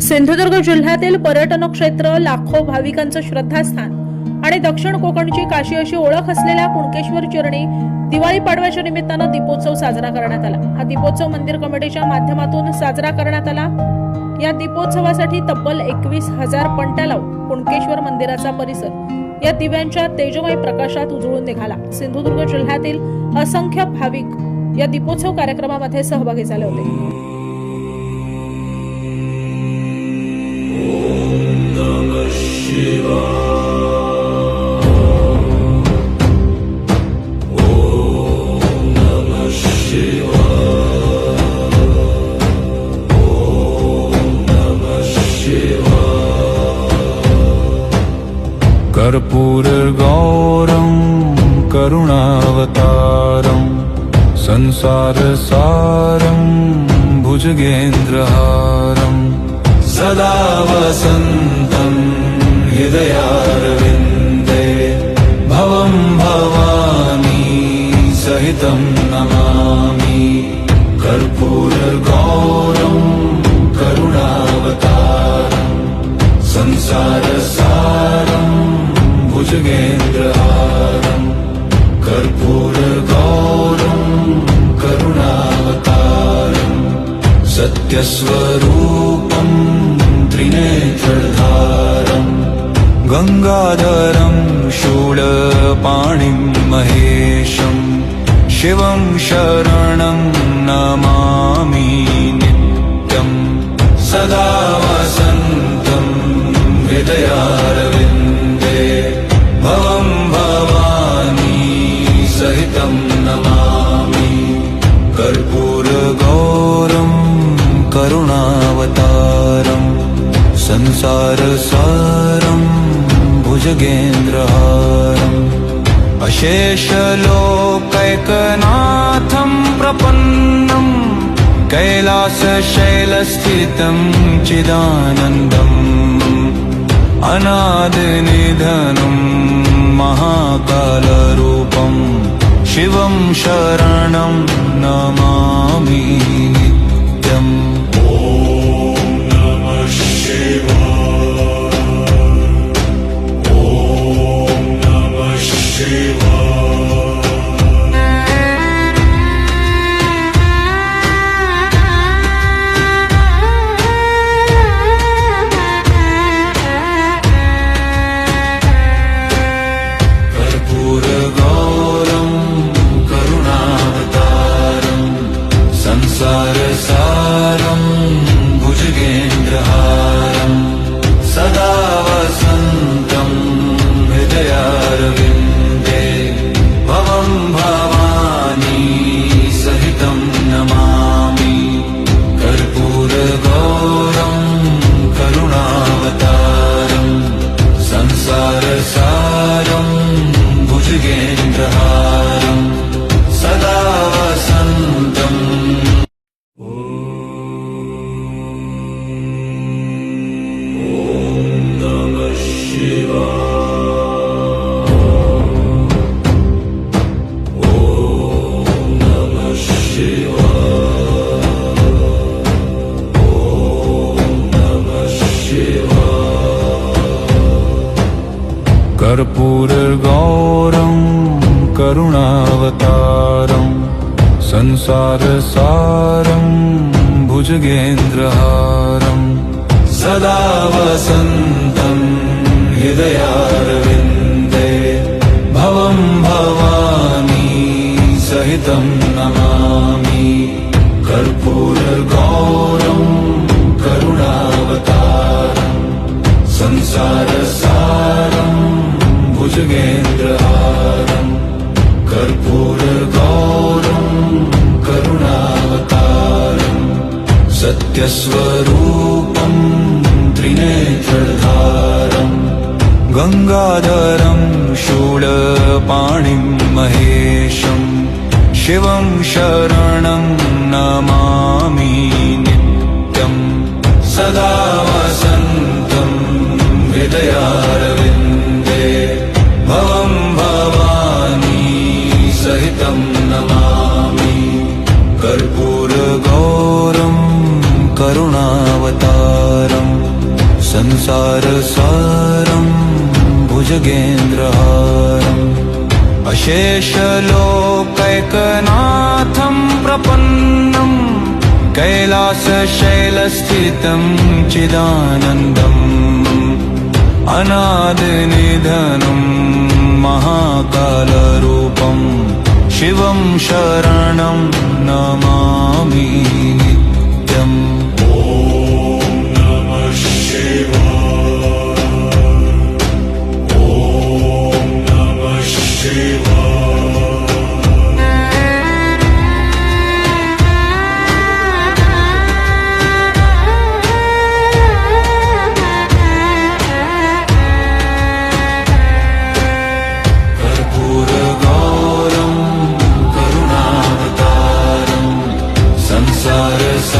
सिंधुदुर्ग जिल्ह्यातील पर्यटन क्षेत्र लाखो भाविकांचं श्रद्धास्थान आणि दक्षिण कोकणची काशी अशी ओळख असलेल्या कुणकेश्वर चरणी दिवाळी पाडव्याच्या निमित्तानं दीपोत्सव साजरा करण्यात आला. हा दीपोत्सव मंदिर कमिटीच्या माध्यमातून साजरा करण्यात आला. या दीपोत्सवासाठी तब्बल एकवीस हजार पणत्या लावून कुणकेश्वर मंदिराचा परिसर या दिव्यांच्या तेजमय प्रकाशात उजळून निघाला. सिंधुदुर्ग जिल्ह्यातील असंख्य भाविक या दीपोत्सव कार्यक्रमामध्ये सहभागी झाले होते. कर्पूरगौरं करुणावतारम् संसारसारं भुजगेन्द्रहारम् सदा वसन्तं हृदयारविन्दे भवं भवानी सहितं नमामि। कर्पूरगौरं करुणावतारम् संसारसारं भुजगेन्द्रहारम् कर्पूरगौरं करुणावतारम् सत्यस्वरूपं त्रिनेत्रधारम् गङ्गाधरं शूलपाणिं महेशम् शिवं शरणं नमामि नित्यम् सदा वसन्तं हृदयारविन्दे भवं भवानी सहितं नमामि। कर्पूरगौरं करुणावतारम् संसारसारं भुजगेन्द्रहारम् अशेषलोकैकनाथं प्रपन्नम् कैलासशैलस्थितं चिदानन्दम्। अनादिनिधनं महाकालरूपं शिवं शरणं नमामि नित्यम् भुजगेन्द्रहारम् सदा वसन्तम् कर्पूरगौरं करुणावतारम् संसारसारं भुजगेन्द्रहारम् सदा वसन्तं हृदयारविन्दे भवं भवानी सहितं नमामि। कर्पूरगौरं करुणावतारम् संसारसारं भुजगेन्द्रहारम् गङ्गाधरं शूलपाणिं महेशम् शिवं शरणं नमामि नित्यम् सदा वसन्तं हृदयारविन्दे भवं भवानी सहितं नमामि। कर्पूरगौरं करुणावतारम् संसारसारम् भुजगेन्द्रहारम् अशेषलोकैकनाथं प्रपन्नम्। कैलासशैलस्थितं चिदानन्दम्। अनादिनिधनं महाकालरूपं शिवं शरणं नमामि sarı